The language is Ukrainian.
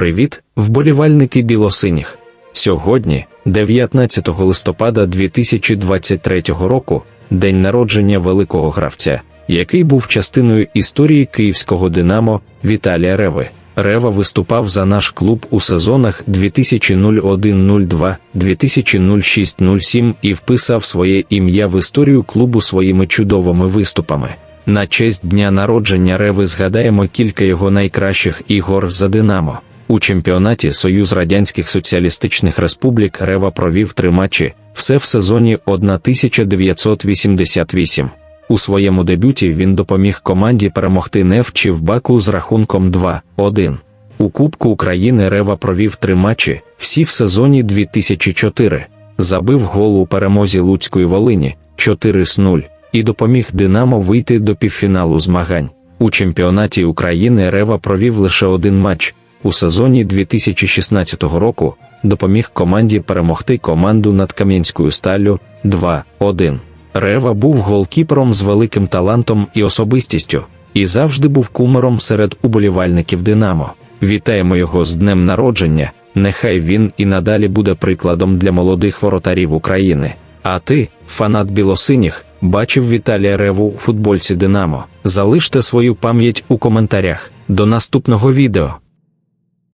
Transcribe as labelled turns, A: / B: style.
A: Привіт, вболівальники білосиніх. Сьогодні, 19 листопада 2023 року, день народження великого гравця, який був частиною історії київського Динамо Віталія Реви. Рева виступав за наш клуб у сезонах 2001-02, 2006-07 і вписав своє ім'я в історію клубу своїми чудовими виступами. На честь дня народження Реви згадаємо кілька його найкращих ігор за Динамо. У чемпіонаті Союз Радянських Соціалістичних Республік Рева провів три матчі, все в сезоні 1988. У своєму дебюті він допоміг команді перемогти Невчі в Баку з рахунком 2-1. У Кубку України Рева провів три матчі, всі в сезоні 2004. Забив гол у перемозі Луцької Волині 4-0 і допоміг Динамо вийти до півфіналу змагань. У чемпіонаті України Рева провів лише один матч. У сезоні 2016 року допоміг команді перемогти команду над Кам'янською сталлю 2-1. Рева був голкіпером з великим талантом і особистістю, і завжди був кумиром серед уболівальників Динамо. Вітаємо його з днем народження. Нехай він і надалі буде прикладом для молодих воротарів України. А ти, фанат білосиніх, бачив Віталія Реву у футбольці Динамо. Залиште свою пам'ять у коментарях. До наступного відео.